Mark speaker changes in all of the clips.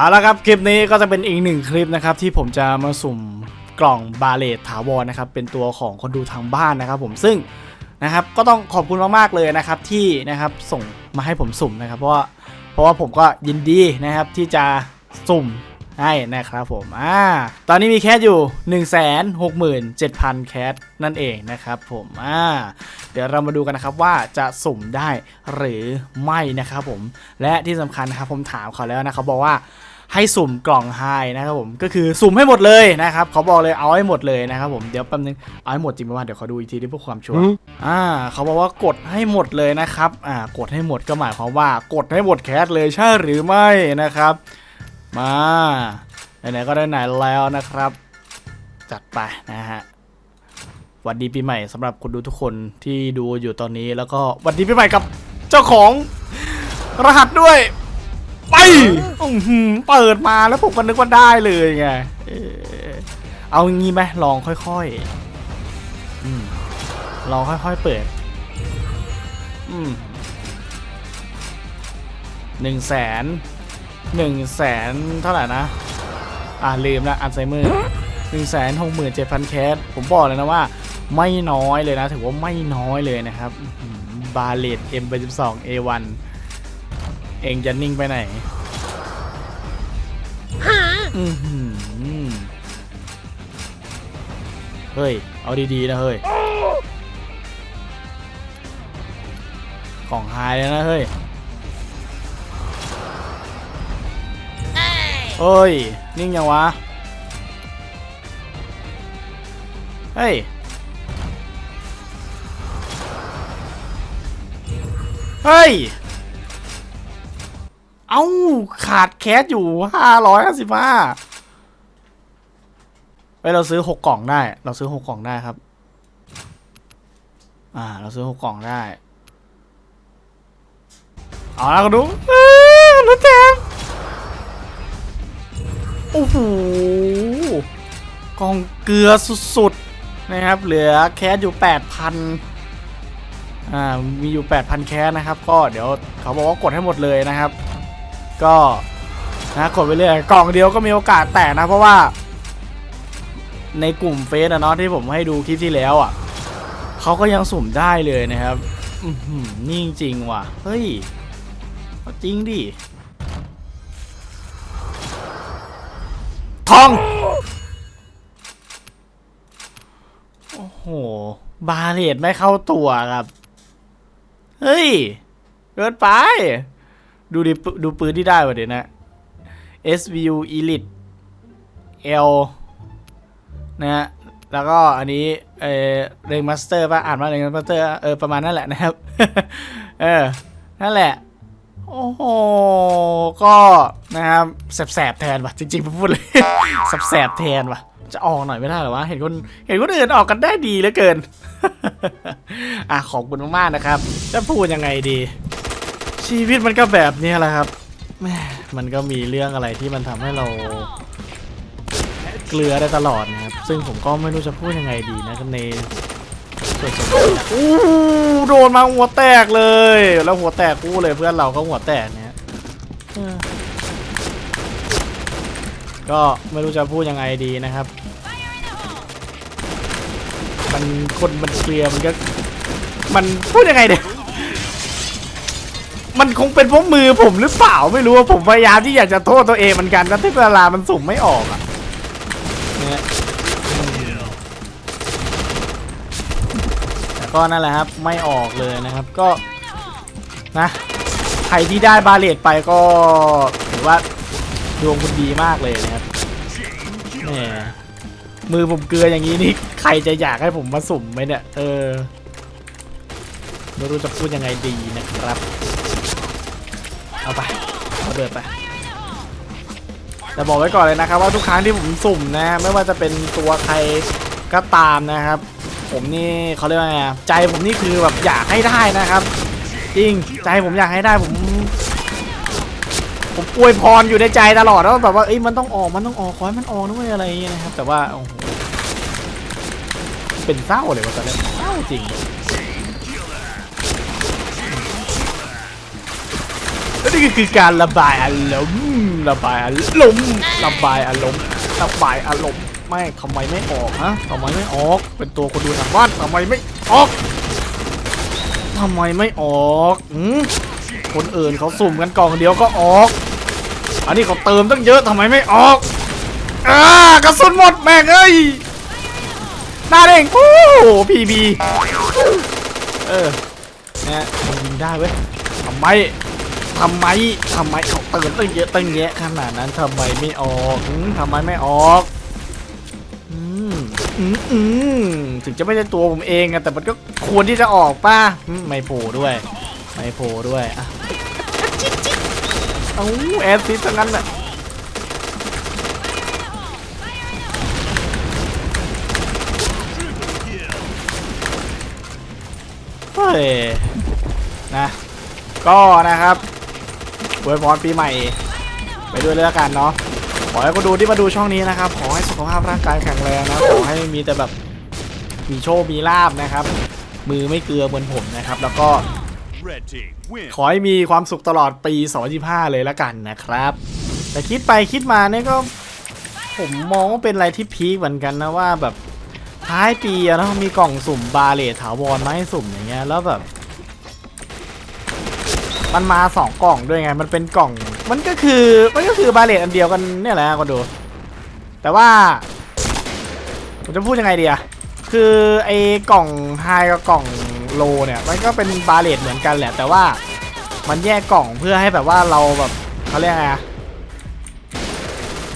Speaker 1: เอาละครับคลิปนี้ก็จะเป็นอีกหนึ่งคลิปนะครับที่ผมจะมาสุ่มกล่องบาเลตถาวรนะครับเป็นตัวของคนดูทางบ้านนะครับ ผมซึ่งนะครับก็ต้องขอบคุณมากๆเลยนะครับที่นะครับส่งมาให้ผมสุ่มนะครับ เพราะว่าเพราะว่าผมก็ยินดีนะครับที่จะสุ่มให้นะครับผมอ่าตอนนี้มีแคสอยู่ 1 6 7 0 0 0 แคสนั่นเองนะครับผมอ่าเดี๋ยวเรามาดูกันนะครับว่าจะสุ่มได้หรือไม่นะครับผมและที่สำคัญนะครับผมถามเขาแล้วนะเขาบอกว่า ให้สุ่มกล่องไฮนะครับผมก็คือสุ่มให้หมดเลยนะครับเขาบอกเลยเอาให้หมดเลยนะครับผมเดี๋ยวแป๊บนึงเอาให้หมดจริงไหมว่าเดี๋ยวเขาดูอีกทีด้วยเพื่อความชัวร์อ่าเขาบอกว่ากดให้หมดเลยนะครับอ่ากดให้หมดก็หมายความว่ากดให้หมดแคสเลยใช่หรือไม่นะครับ มาไหนๆก็ได้ไหนแล้วนะครับ จัดไปนะฮะหวัดดีปีใหม่สำหรับคนดูทุกคนที่ดูอยู่ตอนนี้แล้วก็หวัดดีปีใหม่กับเจ้าของรหัสด้วย ไปอื้อหือเปิดมาแล้วผมก็นึกว่าได้เลยไงเออเอางี้ไหมลองค่อยๆอืมลองค่อยๆเปิด อืมหนึ่งแสนหนึ่งแสนเท่าไหร่นะ อ่าลืมละอัลไซเมอร์หนึ่งแสนหกหมื่นเจ็ดพันแคสผมบอกเลยนะว่า ไม่น้อยเลยนะ ถือว่าไม่น้อยเลยนะครับ บาเลต M82 A1 เองจะนิ่งไปไหนอื้อหือเฮ้ย เอาดีๆนะเฮ้ย ของหายเลยนะเฮ้ยเฮ้ย นิ่งยังวะ เฮ้ย เฮ้ย เอ้า ขาดแคสอยู่ห้าร้อยห้าสิบห้าไปเราซื้อหกกล่องได้ เราซื้อหกกล่องได้ครับ อ่า เราซื้อหกกล่องได้ เอาแล้วก็ดูเอ้ยรถแจมโอ้โหกล่องเกลือสุดๆ นะครับ เหลือแคสอยู่แปดพันอ่า มีอยู่ 8,000 แคสนะครับ ก็เดี๋ยวเขาบอกว่ากดให้หมดเลยนะครับ ก็นะกดไปเรื่อยกล่องเดียวก็มีโอกาสแตกนะ เพราะว่า ในกลุ่มเฟซอะเนาะที่ผมให้ดูคลิปที่แล้วอะเขาก็ยังสุ่มได้เลยนะครับนี่จริงว่ะ เฮ้ยจริงดิทอง โอ้โห บาเลตไม่เข้าตัวครับ เฮ้ย เกินไป ดูดิดูปืนที่ได้วะเดี๋ยวนะ SVU Elite L นะฮะ แล้วก็อันนี้เออเรงมาสเตอร์ป่ะ อ่านว่าเรงมาสเตอร์เออ ประมาณนั่นแหละนะครับ เออ นั่นแหละ โอ้โห ก็นะครับแสบๆแทนว่ะ จริงๆผมพูดเลยแสบๆแทนว่ะ จะออกหน่อยไม่ได้หรอวะ เห็นคนเห็นคนอื่นออกกันได้ดีเหลือเกิน อะ ขอบคุณมากๆนะครับ จะพูดยังไงดี ชีวิตมันก็แบบนี้แหละครับแม่มันก็มีเรื่องอะไรที่มันทำให้เราเกลือได้ตลอดนะครับ ซึ่งผมก็ไม่รู้จะพูดยังไงดีนะครับในส่วนสมอู้โดนมาหัวแตกเลย แล้วหัวแตกกู้เลยเพื่อนเราก็หัวแตกเนี่ยก็ไม่รู้จะพูดยังไงดีนะครับ มันคนมันเคลียร์มันก็มันพูดยังไงเนี่ย มันคงเป็นเพราะมือผมหรือเปล่าไม่รู้ว่าผมพยายามที่อยากจะโทษตัวเองเหมือนกันนะที่เวลามันสุ่มไม่ออกอะเนี่ยแต่ก็นั่นแหละครับไม่ออกเลยนะครับก็นะใครที่ได้บาเลตไปก็ถือว่าดวงคุณดีมากเลยนะครับแหมมือผมเกลืออย่างนี้นี่ใครจะอยากให้ผมมาสุ่มไหมเนี่ยเออไม่รู้จะพูดยังไงดีนะครับ เอาไปเอาเดินไปแต่บอกไว้ก่อนเลยนะครับว่าทุกครั้งที่ผมสุ่มนะ ไม่ว่าจะเป็นตัวใครก็ตามนะครับ ผมนี่เขาเรียกว่าไงใจผมนี่คือแบบอยากให้ได้นะครับจริงใจผมอยากให้ได้ผม ผมอวยพรอยู่ในใจตลอดแล้วาแบบว่าเอ้ยมันต้องออกมันต้องออกขอให้มันออกด้วยอะไรอย่างเงี้ยนะครับ แต่ว่าโอ้โหเป็นเศร้าเลยว่าตอนนี้เศร้าจริง นี่ก็คือการระบายอารมณ์ระบายอารมณ์ระบายอารมณ์ระบายอารมณ์ไม่ทำไมไม่ออกฮะทำไมไม่ออก เป็นตัวคนดูทางบ้านทำไมไม่ออกทำไมไม่ออกอืคนอื่นเขาสุ่มกันกล่องเดียวก็ออก อันนี้เขาเติมตั้งเยอะทำไมไม่ออกอ่ากระสุนหมดแม่งเอ้ยหน้าเด้งโอ้พีบีเออเนี่ยมันยิงได้เว้ยทำไม ทำไมทำไมเขาเติมตั้งเยอะตั้งแยะขนาดนั้นทำไมไม่ออกอทำไมไม่ออกอืมอืมอืมถึงจะไม่ใช่ตัวผมเองอะแต่มันก็ควรที่จะออกป่ะไม่โผล่ด้วย ไม่โผล่ด้วยอะเอาแอดซิสทั้งนั้นแหละเฮ้ยนะก็นะครับ อวยพรปีใหม่ ไปด้วยเลยละกันเนาะขอให้คนดูที่มาดูช่องนี้นะครับ ขอให้สุขภาพร่างกายแข็งแรงนะขอให้มีแต่แบบมีโชคมีลาบนะครับ มือไม่เกลือเหมือนผมนะครับ แล้วก็
Speaker 2: Red team win.
Speaker 1: ขอให้มีความสุขตลอดปี2025เลยละกันนะครับ แต่คิดไปคิดมาเนี่ยก็ ผมมองว่าเป็นอะไรที่พีคเหมือนกันนะว่าแบบท้ายปีอะเนาะมีกล่องสุ่มบาเลทถาวรมาให้สุ่มอย่างเงี้ยแล้วแบบ มันมาสองกล่องด้วยไง มันเป็นกล่อง มันก็คือ มันก็คือบาเลทอันเดียวกันเนี่ยแหละก็ดู แต่ว่า ผมจะพูดยังไงดีอะคือไอ้กล่องไฮกับกล่องโลเนี่ย มันก็เป็นบาเลทเหมือนกันแหละ แต่ว่ามันแยกกล่องเพื่อให้แบบว่าเราแบบเขาเรียกไงอะ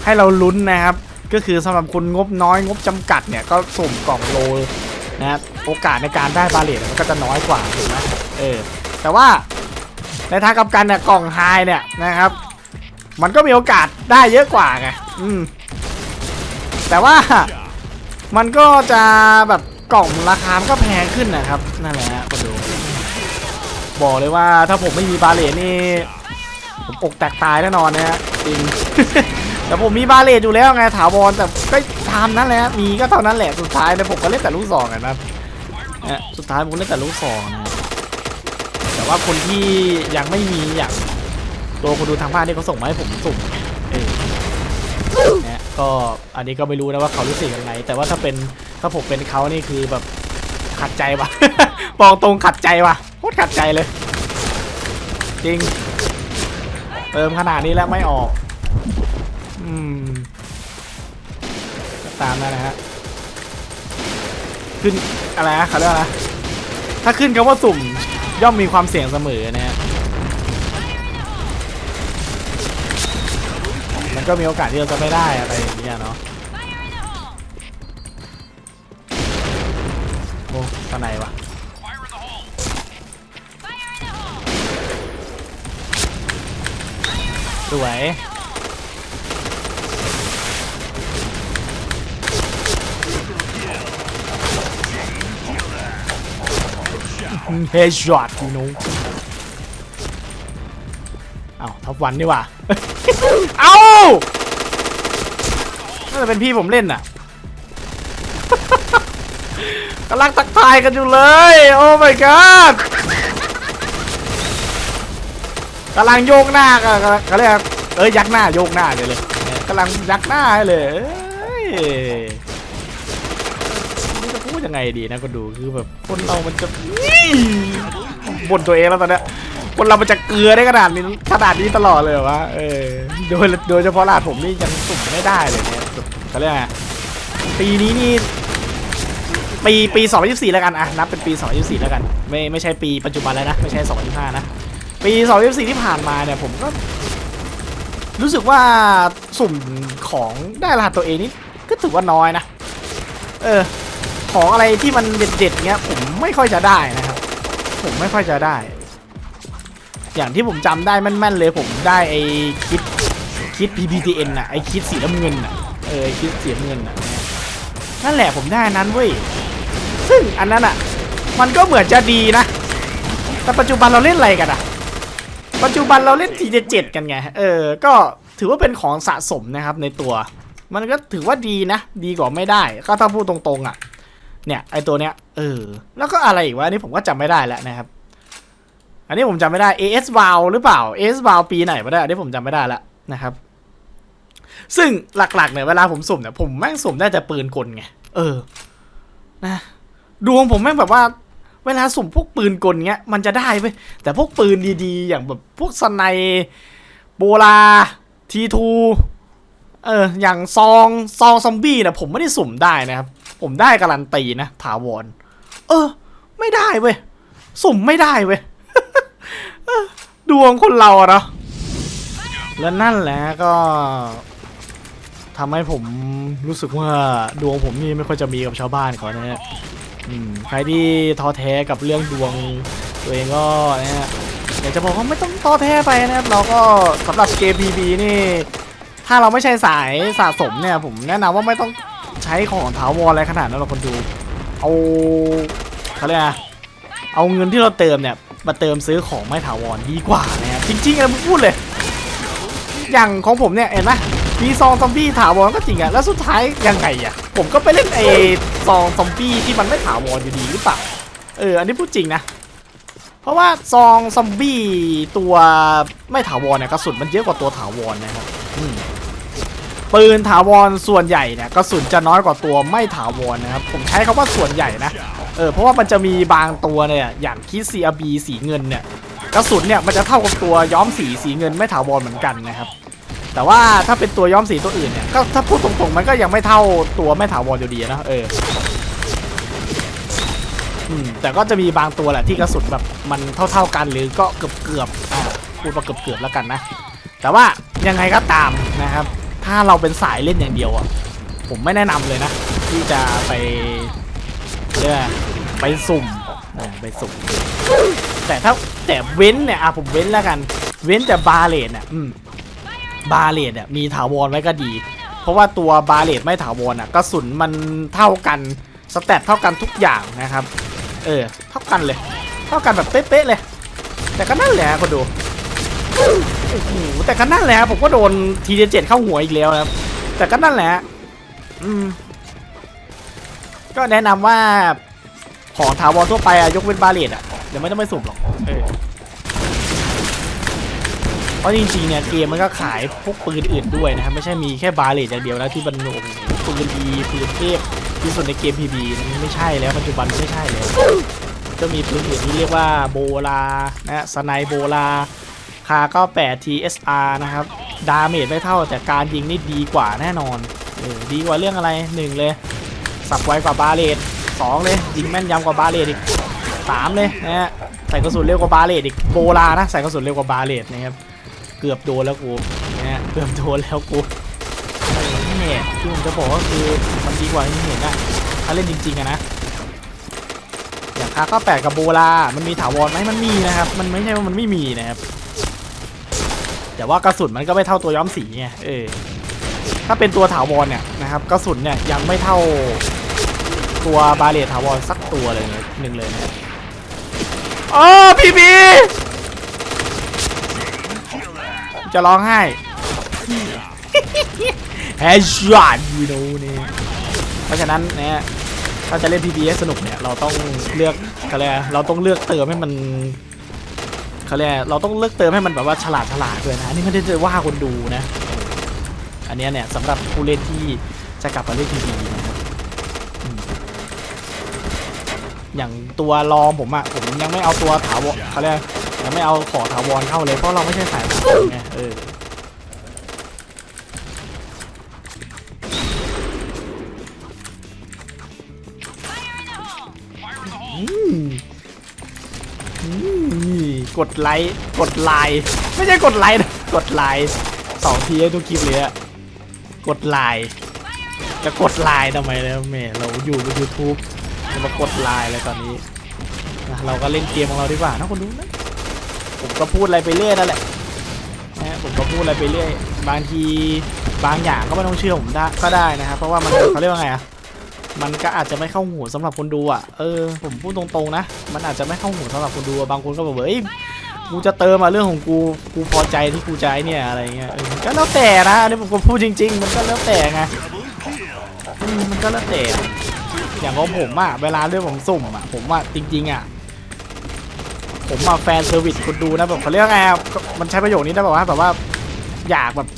Speaker 1: ให้เราลุ้นนะครับ ก็คือสำหรับคนงบน้อยงบจำกัดเนี่ย ก็สุ่มกล่องโลนะครับโอกาสในการได้บาเลทมันก็จะน้อยกว่าถูกไหมเออแต่ว่า ในทางกลับกันเนี่ยกล่องไฮเนี่ยนะครับ มันก็มีโอกาสได้เยอะกว่าไงอืมแต่ว่ามันก็จะแบบกล่องราคามก็แพงขึ้นนะครับนั่นแหละมาดูบอกเลยว่าถ้าผมไม่มีบาเลตนี่ผมอกแตกตายแน่นอนนะฮะจริงแต่ผมมีบาเลตอยู่แล้วไงถาวรแต่ก็ตามนั้นแหละมีก็เท่านั้นแหละสุดท้ายเนี่ผมก็เล่นแต่ลูกซองนะสุดท้ายผมเล่นแต่ลูกซองนะ แต่ว่าคนที่ยังไม่มีอย่างตัวคนดูทางบ้านที่เขาส่งมาให้ผมสุ่มเออนี่ยก็อันนี้ก็ไม่รู้นะว่าเขารู้สึกยังไง แต่ว่าถ้าเป็นถ้าผมเป็นเขานี่คือแบบขัดใจว่ะบอกตรงขัดใจว่ะโคตรขัดใจเลย จริง เติมขนาดนี้แล้วไม่ออก อืมตามนั้นนะฮะขึ้นอะไรนะเขาเรียกอะไรถ้าขึ้นคำว่าสุ่ม ย่อมมีความเสี่ยงเสมอนะฮะมันก็มีโอกาสที่เราจะไม่ได้อะไรอย่างเงี้ยเนาะโอ้ตาไหนวะสวย เฮดช็อตกูนู้เอาท็อปวันนี่ว่าเอาน่าจะเป็นพี่ผมเล่นน่ะกำลังตักทายกันอยู่เลย โอ้ my god กำลังโยกหน้ากันเขาเรียกเอ้ยยักหน้าโยกหน้าเลยเลยกำลังยักหน้าเลย ยังไงดีนะก็ดูคือแบบคนเรามันจะบ่นตัวเองแล้วตอนเนี้ยคนเรามันจะเกลือได้ขนาดนี้ขนาดนี้ตลอดเลยวะเออโดยโดยเฉพาะหลาดผมนี่ยังสุ่มไม่ได้เลยเนี่ยเขาเรียกไงปีนี้นี่ปีปี2024แล้วกันอะนับเป็นปี2024แล้วกัน ไม่ไม่ใช่ปีปัจจุบันแล้วนะไม่ใช่2025นะปี2024ที่ผ่านมาเนี่ยผมก็รู้สึกว่าสุ่มของได้รหัสตัวเองนี่ก็ถือว่าน้อยนะ เออ ของอะไรที่มันเด็ดๆเงี้ยผมไม่ค่อยจะได้นะครับ ผมไม่ค่อยจะได้ อย่างที่ผมจำได้แม่นๆเลยผมได้ไอ้คิดคิด PPTN น่ะไอ้คิดสีน้ำเงินน่ะเออไอ้คิดสีน้ำเงินน่ะนั่นแหละผมได้นั้นเว้ยซึ่งอันนั้นอะ มันก็เหมือนจะดีนะ แต่ปัจจุบันเราเล่นอะไรกันอะ ปัจจุบันเราเล่น T7 กันไงเออ ก็ถือว่าเป็นของสะสมนะครับในตัว มันก็ถือว่าดีนะ ดีกว่าไม่ได้ ก็ถ้าพูดตรงๆอะ เนี่ยไอตัวเนี้ยเออแล้วก็อะไรอีกวะอันนี้ผมก็จำไม่ได้แล้วนะครับ อันนี้ผมจำไม่ได้ AS v a l หรือเปล่า AS v a l ปีไหนมาได้อันนี้ผมจำไม่ได้แล้วนะครับ ซึ่งหลักๆเนี่ยเวลาผมสุ่มเนี่ยผมแม่งสุ่มได้แต่ปืนกลไงเออนะดวงผมแม่งแบบว่าเวลาสุ่มพวกปืนกลเงี้ยมันจะได้เว้ยแต่พวกปืนดีๆ อย่างแบบพวกสไนโบลาทีทูเอออย่างซองซองซอมบี้เนี่ยผมไม่ได้สุ่มได้นะครับ ผมได้การันตีนะถาวร เออ ไม่ได้เว้ย สุ่มไม่ได้เว้ยดวงคนเราอะเนาะแล้วนั่นแหละก็ทำให้ผมรู้สึกว่าดวงผมนี่ไม่ค่อยจะมีกับชาวบ้านเขานะฮะใครที่ท้อแท้กับเรื่องดวงตัวเองก็นะฮะอยากจะบอกว่าไม่ต้องท้อแท้ไปนะครับเราก็สำหรับเกม PB นี่ ถ้าเราไม่ใช่สายสะสมเนี่ย ผมแนะนำว่าไม่ต้อง ใช้ของถาวรอะไรขนาดนั้นหรอกคนดู เอาเขาเรียกอะไรเอาเงินที่เราเติมเนี่ยมาเติมซื้อของไม่ถาวรดีกว่านะครับจริงๆอะพูดเลย อย่างของผมเนี่ยเห็นไหมมีซองซอมบี้ถาวรก็จริงอะแล้วสุดท้ายยังไงอะผมก็ไปเล่นไอ้ซองซอมบี้ที่มันไม่ถาวรอยู่ดีหรือเปล่าเอออันนี้พูดจริงนะเพราะว่าซองซอมบี้ตัวไม่ถาวรเนี่ยกระสุนมันเยอะกว่าตัวถาวรนะครับอืม ปืนถาวรส่วนใหญ่เนี่ยกระสุนจะน้อยกว่าตัวไม่ถาวรนะครับ ผมใช้คำว่าส่วนใหญ่นะ เออเพราะว่ามันจะมีบางตัวเนี่ยอย่างคิซีอาบีสีเงินเนี่ยกระสุนเนี่ยมันจะเท่ากับตัวย้อมสีสีเงินไม่ถาวรเหมือนกันนะครับ แต่ว่าถ้าเป็นตัวย้อมสีตัวอื่นเนี่ยก็ถ้าพูดตรงๆมันก็ยังไม่เท่าตัวไม่ถาวรอยู่ดีนะเอออืมแต่ก็จะมีบางตัวแหละที่กระสุนแบบมันเท่าๆกันหรือก็เกือบๆอ่าพูดว่าเกือบๆแล้วกันนะ แต่ว่ายังไงก็ตามนะครับ ถ้าเราเป็นสายเล่นอย่างเดียวอะ ผมไม่แนะนำเลยนะ ที่จะไปเรียกไปสุ่มเออไปสุ่ม แต่ถ้าแต่เว้นเนี่ยอะผมเว้นแล้วกัน เว้นแต่บาเลตเนี่ยอืมบาเลตเนี่ยมีถาวรไว้ก็ดี เพราะว่าตัวบาเลตไม่ถาวรอะกระสุนมันเท่ากันสแตทเท่ากันทุกอย่างนะครับ เออ เท่ากันเลย เท่ากันแบบเป๊ะๆเลย แต่ก็นั่นแหละคนดู โอ้โหแต่ก็นั่นแหละผมก็โดนทีเจ็ดเข้าหัวอีกแล้วนะครับ แต่ก็นั่นแหละ อืม ก็แนะนำว่า ของถาวรทั่วไปอะยกเว้นบาเลตอะเดี๋ยวไม่ต้องไปสุ่มหรอกเออเพราะจริงๆเนี่ยเกมมันก็ขายพวกปืนอื่นด้วยนะครับไม่ใช่มีแค่บาเลตอย่างเดียวนะที่มันโอ้โหปืนดีปืนเทพที่สุดในเกม PB มันไม่ใช่แล้วปัจจุบันมันไม่ใช่แล้วก็มีปืนอื่นที่เรียกว่าโบลานะสไนโบลา คา98 TSR นะครับ ดาเมจไม่เท่าแต่การยิงนี่ดีกว่าแน่นอนเออดีกว่าเรื่องอะไรหนึ่งเลย สับไวกว่าบาเลตสองเลย ยิงแม่นยำกว่าบาเลตอีกสามเลยนะฮะใส่กระสุนเร็วกว่าบาเลตอีกโบลานะ ใส่กระสุนเร็วกว่าบาเลตนะครับเกือบโดนแล้วกูนะฮะเกือบโดนแล้วกูนี่ที่ผมจะบอกก็คือมันดีกว่าที่เห็นอะถ้าเล่นจริงๆอะนะอย่างคาข้าแปดกับโบลา มันมีถาวรไหมมันมีนะครับ มันไม่ใช่ว่ามันไม่มีนะครับ แต่ว่ากระสุนมันก็ไม่เท่าตัวย้อมสีไงเออถ้าเป็นตัวถาวรเนี่ยนะครับกระสุนเนี่ยยังไม่เท่าตัวบาเลตถาวรสักตัวเลยนะหนึ่งเลยนะอ๋อพีบีจะร้องไห้แฮชช็อตยูโนนี่เพราะฉะนั้นเนี่ยถ้าจะเล่น PB ให้สนุกเนี่ยเราต้องเลือกเขาเรียกอะไรเราต้องเลือกเติมให้มัน เขาเรียกเราต้องเลือกเติมให้มันแบบว่าฉลาดฉลาดด้วยนะอันนี้ไม่ได้จะว่าคนดูนะ อันนี้เนี่ยสำหรับผู้เล่นที่จะกลับมาเล่นทีีนะครับอืมอย่างตัวรองผมอะผมยังไม่เอาตัวถาวรเขาเรียกยังไม่เอาขอถาวรเข้าเลยเพราะเราไม่ใช่สายถาวรไงเอออืมอืมนี่ กดไลค์กดไลค์ไม่ใช่กดไลค์นะกดไลค์สองทีให้ทุกคลิปเลยอะกดไลน์จะกดไลน์ทำไมแล้วแม่เราอยู่บน YouTube จะมากดไลน์อะไรตอนนี้นะเราก็เล่นเกมของเราดีกว่านะคนดูนะผมก็พูดอะไรไปเรื่อยนั่นแหละนะผมก็พูดอะไรไปเรื่อย บางทีบางอย่างก็ไม่ต้องเชื่อผมได้ก็ได้นะครับเพราะว่ามันเขาเรียกว่าไงอะ มันก็อาจจะไม่เข้าหูสำหรับคนดูอะ เออ ผมพูดตรงๆนะ มันอาจจะไม่เข้าหูสำหรับคนดูอะบางคนก็แบอกว่าเอ้ย กูจะเติมมาเรื่องของกู กูพอใจที่กูใช้เนี่ยอะไรเงี้ยมันก็แล้วแต่นะอันนี้ผมพูดจริง ๆ มันก็แล้วแต่ไงมันก็แล้วแต่ อย่างของผมอะเวลาเรื่องผมสุ่มอะผมว่าจริง ๆอะผมมาแฟนเซอร์วิสคุณดูนะแบบเขาเรียกไงอะมันใช้ประโยคนี้ได้แบบว่าแบบว่าอยากแบบ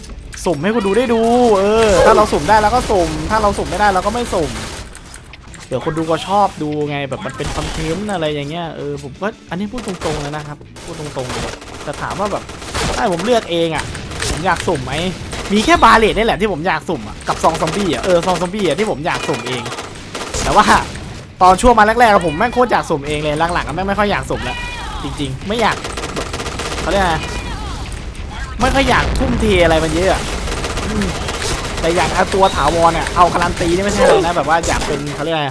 Speaker 1: สุ่มให้คุณดูได้ดู เออ ถ้าเราสุ่มได้เราก็สุ่ม ถ้าเราสุ่มไม่ได้เราก็ไม่สุ่ม เดี๋ยวคนดูก็ชอบดูไงแบบมันเป็นคอนเทนต์อะไรอย่างเงี้ยเออผมก็อันนี้พูดตรงๆเลยนะครับพูดตรงๆเลยแต่ถามว่าแบบถ้าผมเลือกเองอะผมอยากสุ่มไหมมีแค่บาเลตนี่แหละที่ผมอยากสุ่มอะกับซองซอมบี้อะเออซองซอมบี้อะที่ผมอยากสุ่มเอง แต่ว่าตอนช่วงมาแรกๆผมแม่งโคตรอยากสุ่มเองเลยหลังๆอะแม่งไม่ค่อยอยากสุ่มแล้วจริง ๆ ไม่อยากเขาเรียกไงไม่ค่อยอยากทุ่มเทอะไรมันเยอะอะ แต่อยากเอาตัวถาวรเนี่ยเอาการันตีนี่ไม่ใช่เลยนะแบบว่าอยากเป็นเขาเรียกไง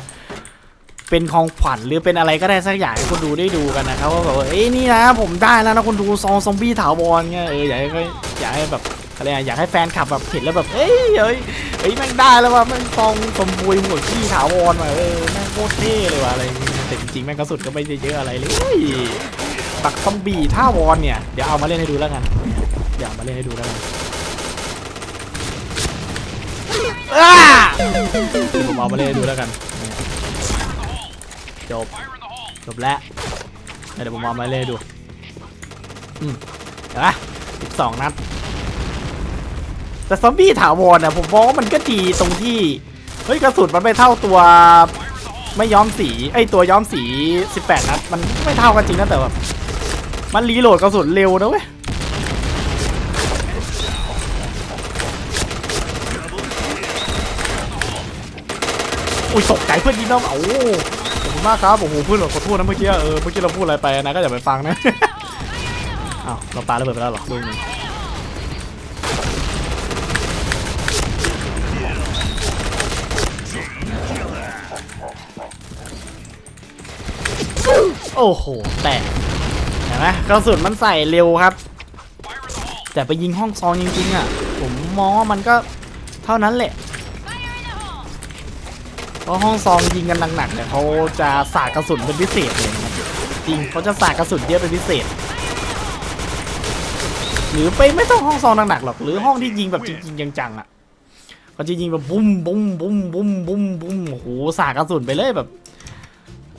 Speaker 1: เป็นของขวัญหรือเป็นอะไรก็ได้สักอย่างให้คนดูได้ดูกันนะครับว่าแบบว่าเอ้ยนี่นะ ผมได้แล้วนะคนดูซองซอมบี้ถาวรเงี้ยเอออยากให้อยากให้แบบอะไรอยากให้แฟนคลับแบบเห็นแล้วแบบเอ้ยเอ้ยเอ้ยแม่งได้แล้วว่ะแม่งซองสมบุยหมดขี้ถาวรว่ะเออแม่งโคตรเท่เลยว่ะอะไรแต่จริงๆแม่งกระสุดก็ไม่ได้เยอะอะไรเลยปักซอมบี้ท่าวรเนี่ยเดี๋ยวเอามาเล่นให้ดูแล้วกันเดี๋ยวมาเล่นให้ดูแล้วกัน อ้าผมเอามาเล่นดูแล้วกัน จบ จบแล้วเดี๋ยวผมเอามาเล่นดูอืมเห็นปะสิบสองนัด แต่ซอมบี้ถาวรนะผมมองว่ามันก็ดีตรงที่ เฮ้ยกระสุนมันไม่เท่าตัวไม่ย้อมสีไอตัวย้อมสี 18 นัด มันไม่เท่ากันจริงนะแต่แบบมันรีโหลดกระสุนเร็วนะเว้ย อุ้ยตกใจเพื่อนยิงน้องเอาขอบคุณมากครับโอ้โหเพื่อนขอโทษนะเมื่อกี้เออเมื่อกี้เราพูดอะไรไปนะก็อย่าไปฟังนะอ้าวเราปาระเบิดไปแล้วเหรอลูกหนึงโอ้โห แตกเห็นไหมกระสุนมันใส่เร็วครับ แต่ไปยิงห้องซองจริงๆอะ ผมมองว่ามันก็เท่านั้นแหละ เพราะห้องซองยิงกันหนักๆเนี่ยเขาจะสาดกระสุนเป็นพิเศษเลยนะครับจริงเขาจะสาดกระสุนเยอะเป็นพิเศษ หรือไปไม่ต้องห้องซองหนักๆหรอกหรือห้องที่ยิงแบบจริงๆจังๆอะเขาจะยิงแบบบุ้มบุ้มบุ้มบุ้มบุ้มบุ้มโอ้โหสาดกระสุนไปเลยแบบ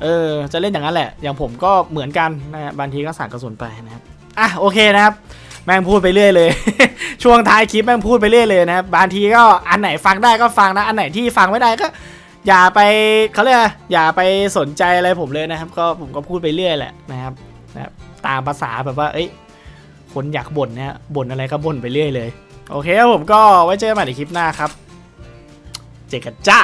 Speaker 1: เออจะเล่นอย่างนั้นแหละ อย่างผมก็เหมือนกันนะฮะบางทีก็สั่งกระสุนไปนะครับอะโอเคนะครับ แม่งพูดไปเรื่อยเลย ช่วงท้ายคลิปแม่งพูดไปเรื่อยเลยนะครับบางทีก็อันไหนฟังได้ก็ฟังนะ อันไหนที่ฟังไม่ได้ก็ อย่าไปเขาเรียกอย่าไปสนใจอะไรผมเลยนะครับ ก็ผมก็พูดไปเรื่อยแหละนะครับนะครับ ตามภาษาแบบว่า เอ้ย คนอยากบ่นนะฮะบ่นอะไรก็บ่นไปเรื่อยเลย โอเคครับผมก็ไว้เจอกันใหม่ในคลิปหน้าครับ เจอกันจ้า